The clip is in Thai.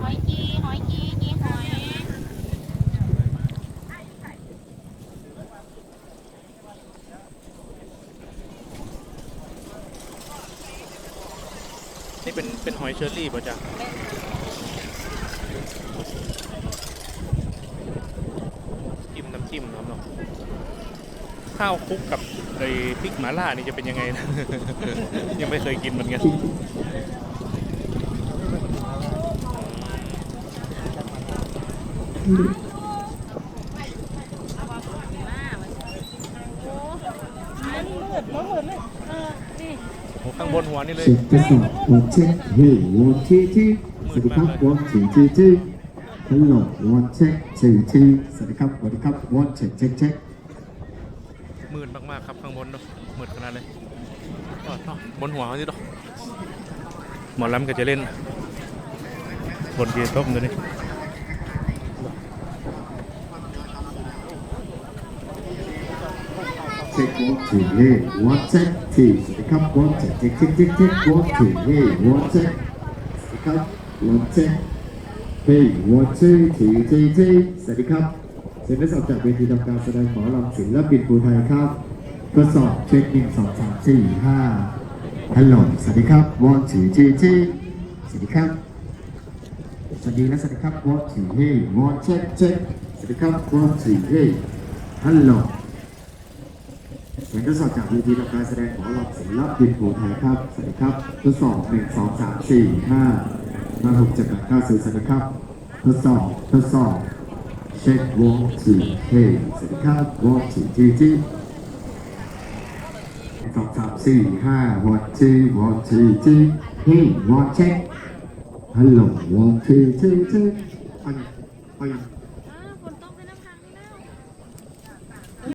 หอยจีหอยจีจีหอยนี่เป็นเป็นหอยเชอรี่ป่ะจ๊ะจิ้มน้ำจิ้มครับเนาะข้าวคลุกกับไอ้พริกหม่าล่านี่จะเป็นยังไงนะ ยังไม่เคยกินเหมือนกัน มันมืดมันมืดเลยเออนี่ โอ้ ข้างบนหัวนี่เลยเช็คทดสอบวอเช็คเฮ้ยวอเช็คที่สวัสดีครับวอเช็คที่ที่ฮัลโหลวอเช็คที่ที่สวัสดีครับสวัสดีครับวอเช็คเช็คเช็คมืดมากๆครับข้างบนเนอะมืดขนาดเลยอ้าวเนาะบนหัวเขาสิเนาะหมอลำก็จะเล่นบนเกียร์ต้มตัวนี้ เช็ควอเช็คเฮ้ยวอเช็คที่สวัสดีครับวอเช็คเช็คเช็คเช็คเช็ควอเช็คเฮวอเช็คสครับวอเช็คเฮ้ยวอเช็คที่ที่ที่สวัสดีครับเซ็นทดสอบจากเวทีทำการแสดงหมอลำศิลปินภูไทยครับทดสอบเช็คหนึ่งสองสามสี่ห้าฮัลโหลสวัสดีครับวอถือจีจีสวัสดีครับสวัสดีและสวัสดีครับวอถือเฮ้วอเช็คเช็คสวัสดีครับวอถือเฮฮัลโหล เสียงทดสอบจากวิธีทำการแสดงของเราศิลปินโผไทยครับสวัสดีครับทดสอบหนึ่งสองสามสี่ห้าห้าหกเจ็ดแปดเก้าสิบสวัสดีครับทดสอบทดสอบเช็ควอถือเฮ้สวัสดีครับวอถือจีจีสองสามสี่ห้า one two one two two hey one check ฮัลโหล one two two two ไปไป